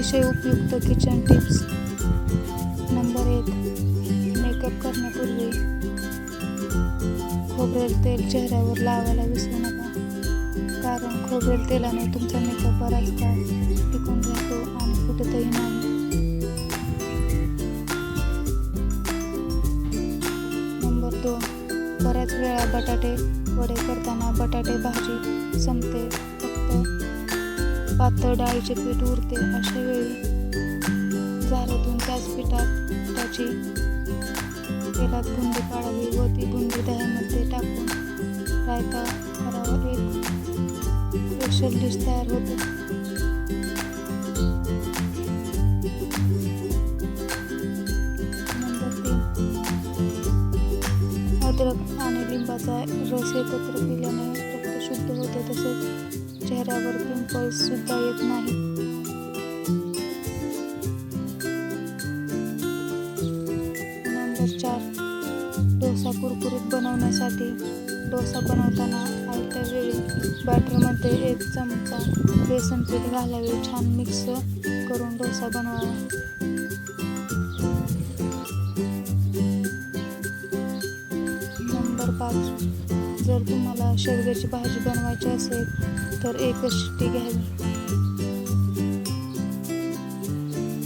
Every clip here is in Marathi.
अतिशय उपयुक्त किचन टिप्स नंबर एक मेकअप करण्यापूर्वी खोबरेल तेल चेहऱ्यावर लावायला विसरू नका. कारण खोबरेल तेलाने तुमचा मेकअप बराच काळ टिकून राहतो आणि कुठेतही नाही. नंबर दोन बऱ्याच वेळा बटाटे वडे करताना बटाटे भाजी संपते फक्त पातळ डाळीचे पीठ उरते. अशा वेळी झाऱ्यातून त्याच पिठात त्याची तेलात बुंदी काढावी व ती बुंदी दह्यामध्ये टाकून रायता करावा. एक स्पेशल डिश तयार होते. नंबर तीन. अद्रक आणि लिंबाचा रस एकत्र पिल्याने चेहऱ्यावर पिंपल्स सुद्धा येत नाही. नंबर चार डोसा कुरकुरीत बनवण्यासाठी. डोसा बनवताना आयत्या वेळी बॅटरमध्ये एक चमचा बेसन पीठ घालावे छान मिक्स करून डोसा बनवावा. नंबर पाच जर तुम्हाला शेवग्याची भाजी बनवायची असेल तर एकच शिट्टी घ्यावी.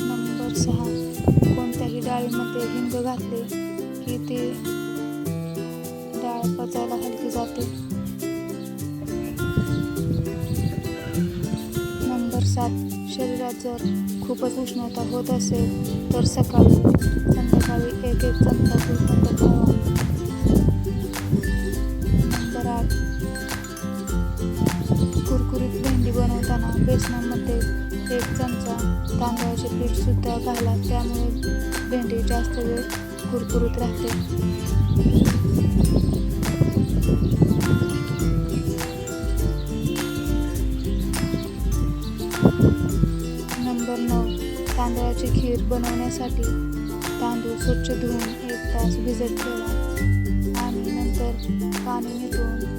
नंबर सहा. कोणत्याही डाळीमध्ये हिंग घातले की ते डाळ पचायला हलकी जाते. नंबर सात. शरीरात जर खूपच उष्णता होत असेल तर सकाळी संध्याकाळी एक एक चमचा गुलकंद खावा. कुरकुरीत भेंडी बनवताना बेसनामध्ये एक चमचा तांदळाचे पीठसुद्धा घाला त्यामुळे भेंडी जास्त वेळ कुरकुरीत राहते. नंबर नऊ तांदळाची खीर बनवण्यासाठी तांदूळ स्वच्छ धुवून एक तास भिजत ठेवा आणि नंतर पाणी निथळून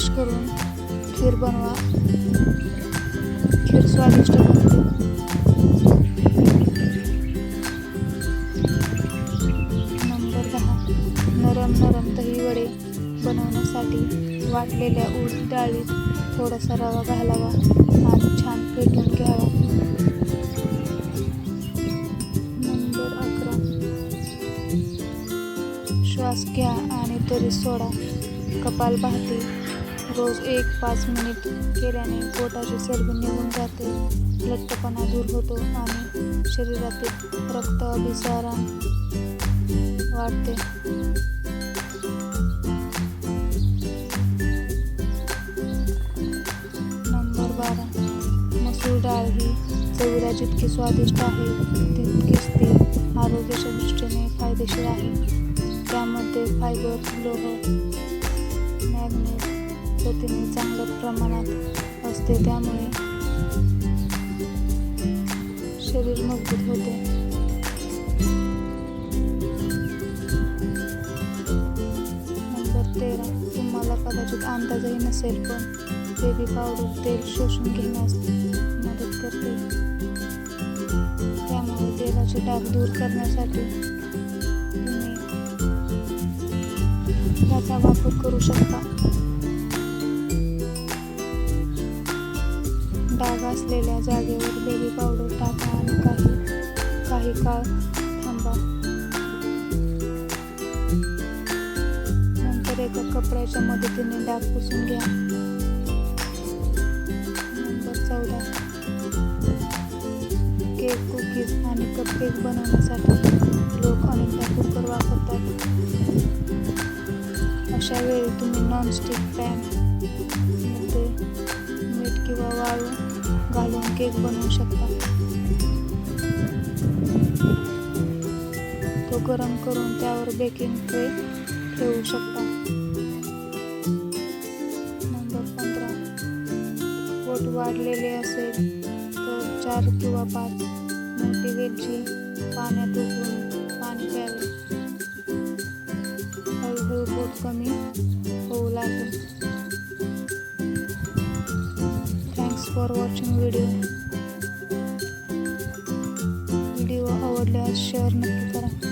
क्रश करून खीर बनवा. खीर स्वादिष्ट बनते. नंबर दहा. नरम नरम दही वडे बनवण्यासाठी वाटलेल्या उडीद डाळीत थोडासा रवा घालावा आणि छान पेटून घ्यावा. नंबर अकरा. श्वास घ्या आणि तरी सोडा. कपालभाती रोज एक पाच मिनिट केल्याने पोटाची चरबी निघून जाते. लठ्ठपणा दूर होतो आणि शरीरातील रक्त अभिसारण वाढते. नंबर बारा. मसूर डाळ ही चवीला जितकी स्वादिष्ट आहे तितकीच ती आरोग्याच्या दृष्टीने फायदेशीर आहे. त्यामध्ये फायबर लोह मॅग्नेट प्रथिने चांगल्या प्रमाणात असते त्यामुळे शरीर मजबूत होते. नंबर तेरा तुम्हाला कदाचित अंदाजही नसेल पण बेबी पावडर तेल शोषून घेण्यास मदत करते. त्यामुळे तेलाचे डाग दूर करण्यासाठी तुम्ही याचा वापर करू शकता. डाग असलेल्या जागेवर बेबी पावडर टाका आणि काही काही काळ थांबा. नंतर एका कपड्याच्या मदतीने डाग पुसून घ्या. नंबर चौदा. केक कुकीज आणि कपकेक बनवण्यासाठी लोक अनेकदा कुकर वापरतात. अशा वेळी तुम्ही नॉनस्टिक पॅन केक बनवू शकता. तो गरम करून त्यावर बेकिंग ट्रे ठेवू शकता. नंबर पंधरा. पोट वाढलेले असेल तर चार किंवा पाच मोठी वेलची पाण्यात उकळून पाणी प्यावे. हळूहळू पोट खूप कमी होऊ लागेल. thanks for watching video video आवडल्यास शेअर नक्की करा